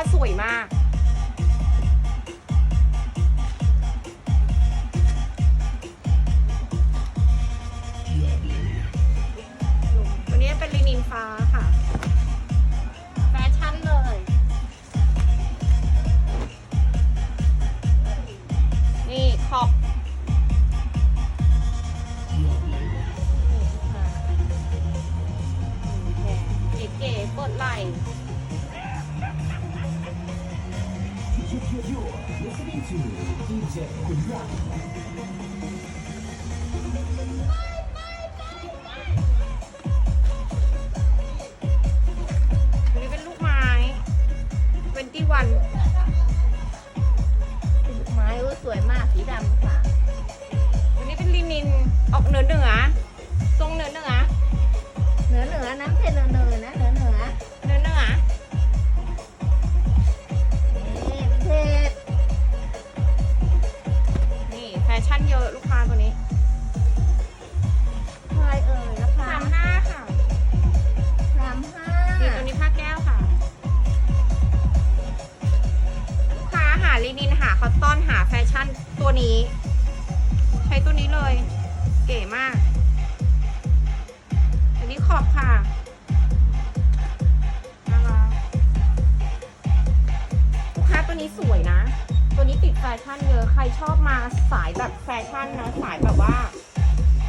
ว่าสวยมาก you, you, you're listening to DJ Kunran. อันนี้เป็นลูกไม้ 21 ตัวนี้ สายแบบแฟชั่นเนาะสายแบบว่า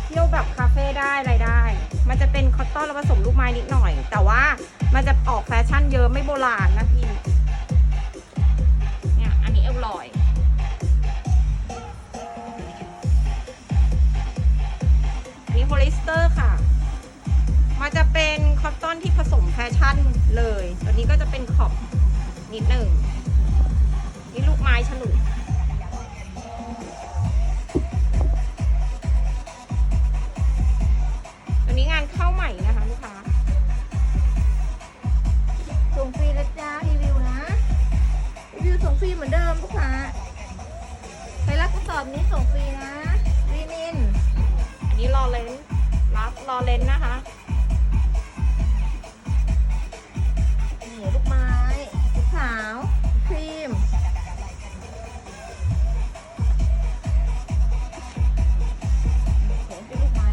เที่ยวแบบคาเฟ่ได้อะไรได้ มันจะเป็นคอตตอนแล้วผสมลูกไม้นิดหน่อย แต่ว่ามันจะออกแฟชั่นเยอะไม่โบราณนะพี่เนี่ยอันนี้เอลลอยนนี้โพลิสเตอร์ค่ะ มันจะเป็นคอตตอนที่ผสมแฟชั่นเลย ตัวนี้ก็จะเป็นขอบนิดหนึ่งนี่ลูกไม้ฉลุ สอบนี้ส่งฟรีนะรีนินอันนี้รอเลนรับรอเลนนะคะ นี่ลูกไม้สีขาว ครีมเขียนเป็นลูกไม้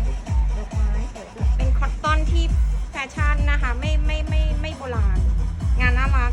ดอกไม้สวยด้วยเป็นคอตตอนที่แฟชั่นนะคะ ไม่ไม่ไม่ไม่โบราณ งานน่ารัก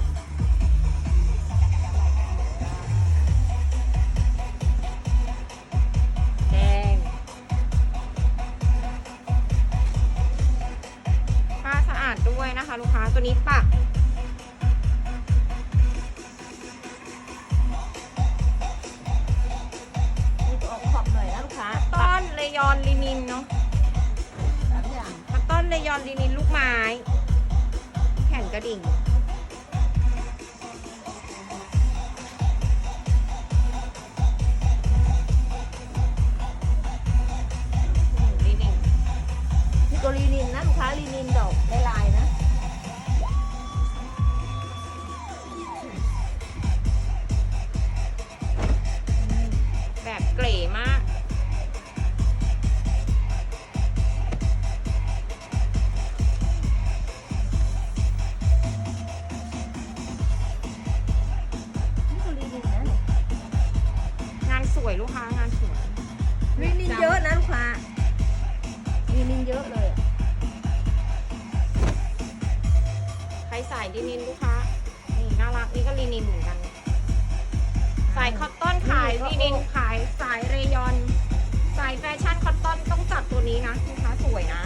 กระดิ่ง วยลูกค้างานสวยรีนินเยอะนะลูกค้ารีนินเยอะเลยอะใครใส่ลินินลูกค้านี่น่ารักนี่ก็ลินินเหมือนกันสายคอตตอนขายลินินขายสายเรยอน สายแฟชั่นคอตตอนต้องจัดตัวนี้นะลูกค้าสวยนะ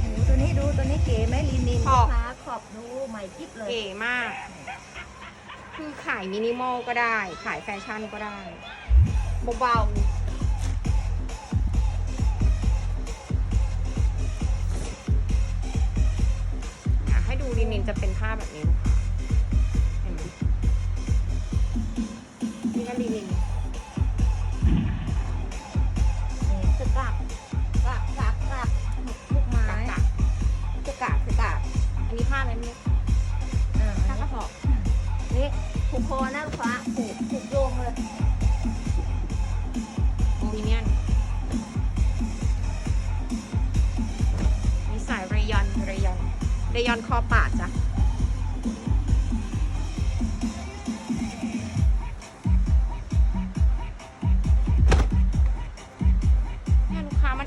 โอ้โหตัวนี้ดูตัวนี้เก๋ไหมรีนินขอบ ลูกค้าขอบดูใหม่กิ๊บเลย เก๋มาก คือขายมินิมอลก็ได้ ขายแฟชั่นก็ได้ เบาๆให้ดูลินินจะเป็นผ้าแบบนี้เห็นไหมนี่ก็ลินินสกักกักกักกักลูกไม้สกักกักอันนี้ผ้าอะไรไม่ ผูกคอนั่งกค้าผูกผูกโยงเลยโบมิเนียนมีสายไรยอนไรยอนไรยอนคอปาดจ้ะ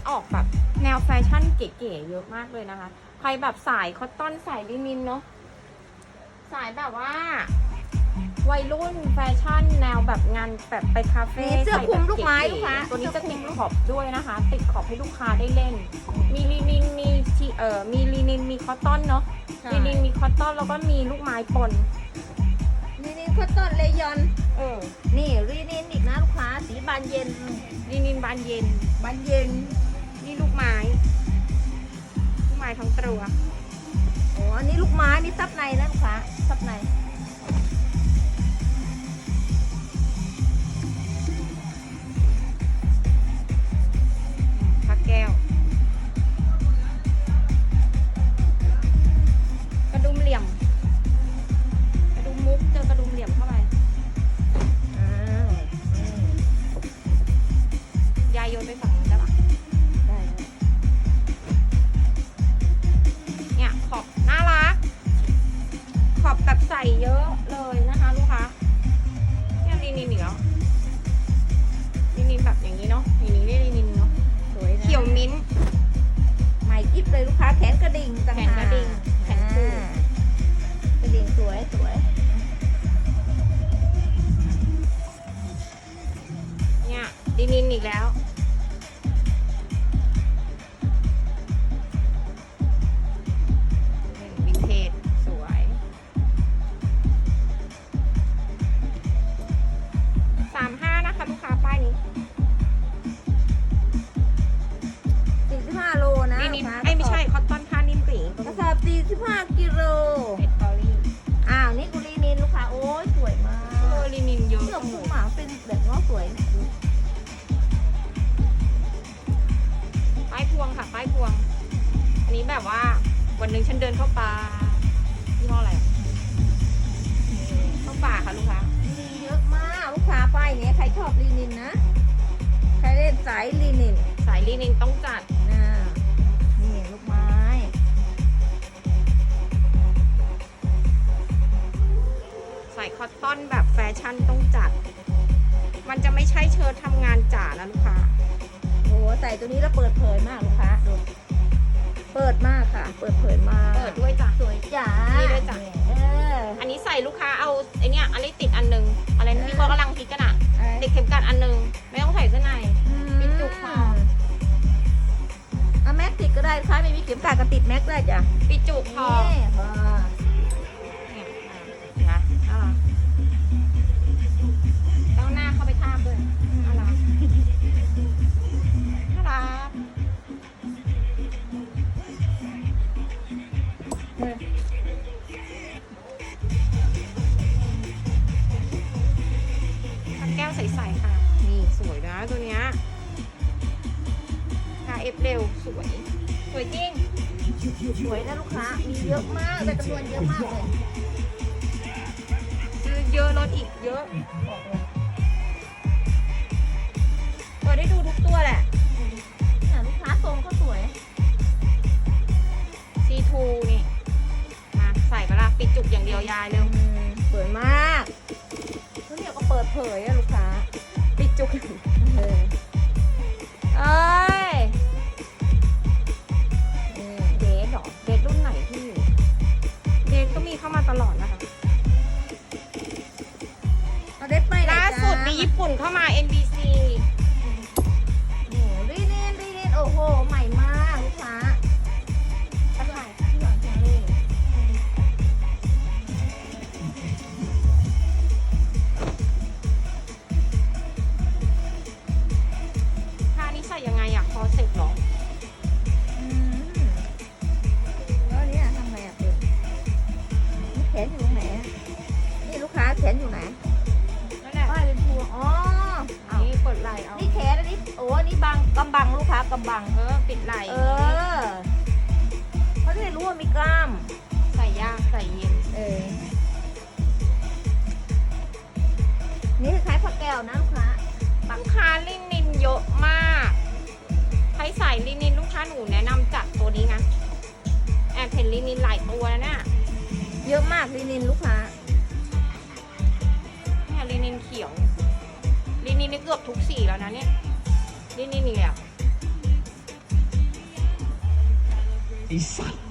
ออกแบบแนวแฟชั่นเก๋ๆเยอะมากเลยนะคะ ใครแบบสายคอตตอนสายลิมินเนาะสายแบบว่า วัยรุ่นแฟชั่นแนวแบบงานแบบไปคาเฟ่มีเสื้อคลุมลูกไม้ใส่แบบลูกค้าเก๋ๆตัวนี้จะติดขอบด้วยนะคะ ติดขอบให้ลูกค้าได้เล่น มีลีนินมีทีเอ่อมีลีนินมีคอตตอนเนาะลีนินมีคอตตอนแล้วก็มีลูกไม้ปนรีนินคอตตอนเลยอนเออนี่รีนินอีกนะลูกค้าสีบานเย็นลีนินบานเย็นบานเย็นนี่ลูกไม้ ลูกไม้ทั้งตัวโอ้อันนี้ลูกไม้นี่ซับในนะลูกค้าซับใน อีกแล้ว วินเทจสวย สามห้านะคะลูกค้าป้ายนี้สี่สิบห้าโลนะลินินลูกค้าไอ้ยไม่ใช่ คอตตอนผ้านิ่มปีกระสอบสี่สิบห้ากิโลเอ็ดตอรี่อ้าว นี่กุลีนินลูกค้า โอ้ยสวยมาเออกลินินเยอะเสื้อคลุมหมาเป็นแบบง้อสวยนะดู วงค่ะป้ายพวง อันนี้แบบว่าวันหนึ่งฉันเดินเข้าป่ายี่ห้ออะไรเข้าป่าค่ะลูกค้ามีเยอะมากลูกค้าป้ายเนี้ยใครชอบลีนินนะใครเล่นสายลีนิน สายลินินต้องจัดน่านี่ลูกไม้ใส่คอตตอนแบบแฟชั่นต้องจัด มันจะไม่ใช่เชิ้ตทำงานจ๋านะลูกค้าโหใส่ตัวนี้แล้วเปิดเผยมากลูกค้าดูเปิดมากค่ะ เปิดเผยมาก เปิดด้วยจ้ะ สวยจ๋านี่ด้วยจ้ะ เออ อันนี้ใส่ลูกค้าเอาไอเนี้ยอันนี้ติดอันหนึง อะไรนะที่เขากำลังคิดกันอะอะไรติดเข็มกัดอันหนึง ไม่ต้องใส่เสื้อในปิดจุกคอเอาแม็กติดก็ได้ลูกค้าไม่มีเข็มกลัดก็ติดแม็กได้จ้ะ ปิดจุกคอ เห็นลินินหลายตัวแล้วเนี่ยเยอะมากลินินลูกค้าเนี่ยลินินเขียวลินินนี่เกือบทุกสีแล้วนะเนี่ยลินินนี่แหละไอ้สัตว์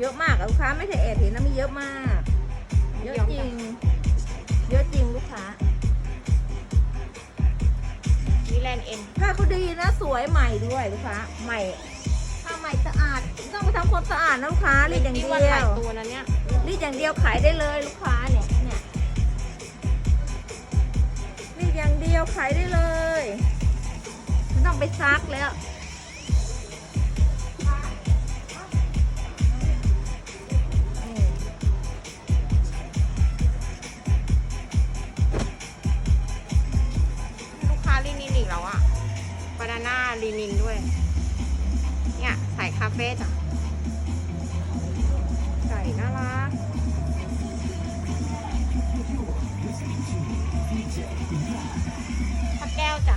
เนี่ยเยอะมากอะลูกค้าไม่ใช่แอบเห็นนะมีเยอะมาก เยอะจริง เยอะจริงลูกค้านี่แลนเอ็นผ้าเขาดีนะสวยใหม่ด้วยลูกค้าใหม่ผ้าใหม่สะอาดไม่ต้องไปทำความสะอาดนะลูกค้ารีดอย่างนี่เดีวันหยลายวตัวนะเนี่ยรีดอย่างเดียวขายได้เลยลูกค้าเนี่ยเนี่ยรีดอย่างเดียวขายได้เลยไม่ต้องไปซักแล้ว ลินินด้วย เนี่ยใส่คาเฟ่จ้ะใส่น่ารักพักแก้วจ้ะ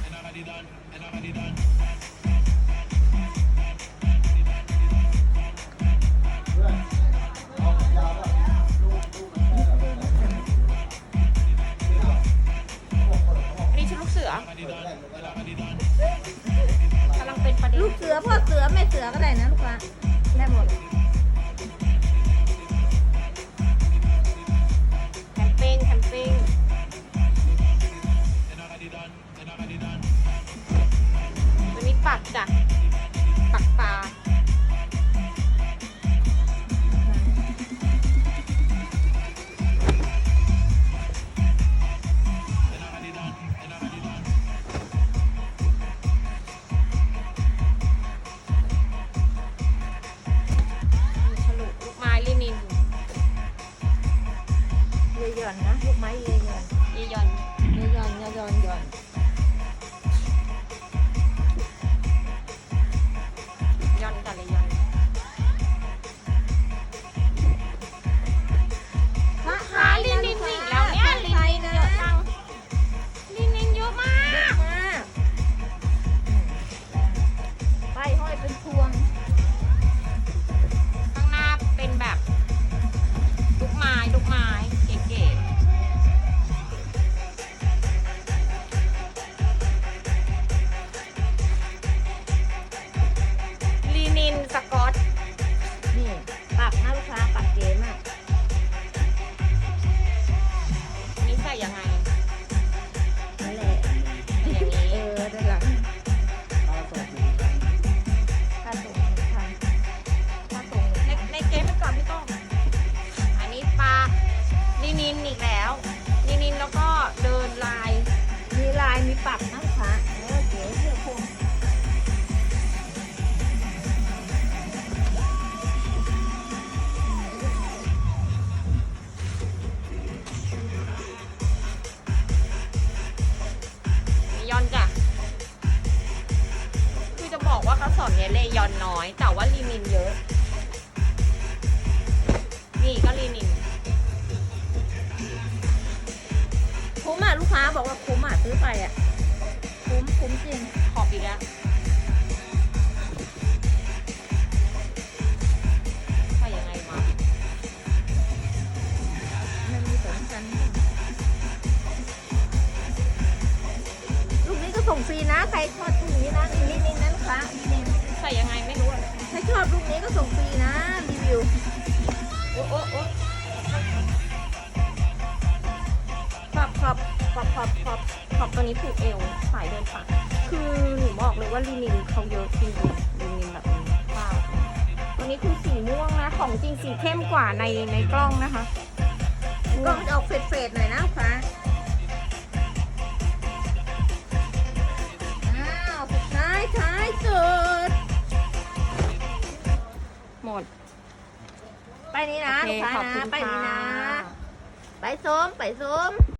อันนี้ชุดลูกเสือ เสือแม่เสือก็ได้นะลูกค้าได้หมด บอกว่าคุ้มอะซื้อไปอะ คุ้มคุ้มจริง ขอบอีกแล้วใส่ยังไงมามันมีสมกันลูกนี้ก็ส่งฟรีนะ ใครชอบลูกนี้นะนี่นี่นะลูกค้านี่ใส่ยังไงไม่รู้อะถ้าชอบลูกนี้ก็ส่งฟรีนะรีวิว โอ้โอ้โอ้ ขอบขอบขอบขอบขอบตัวนี้ผูกเอวสายเดินป่าคือหนูบอกเลยว่าลีนินเขาเยอะจริงๆลีนินแบบนี้ค่ะตัวนี้คือสีม่วงนะ ของจริงสีเข้มกว่าในในกล้องนะคะก็มันจะออกเฟดๆหน่อยนะลูกค้าอ้าวสุดท้ายท้ายสุดหมด ไปนี้นะโอเคลูกค้าขอบคุนะณไปนี้นะค่ะไปส้มไปส้ม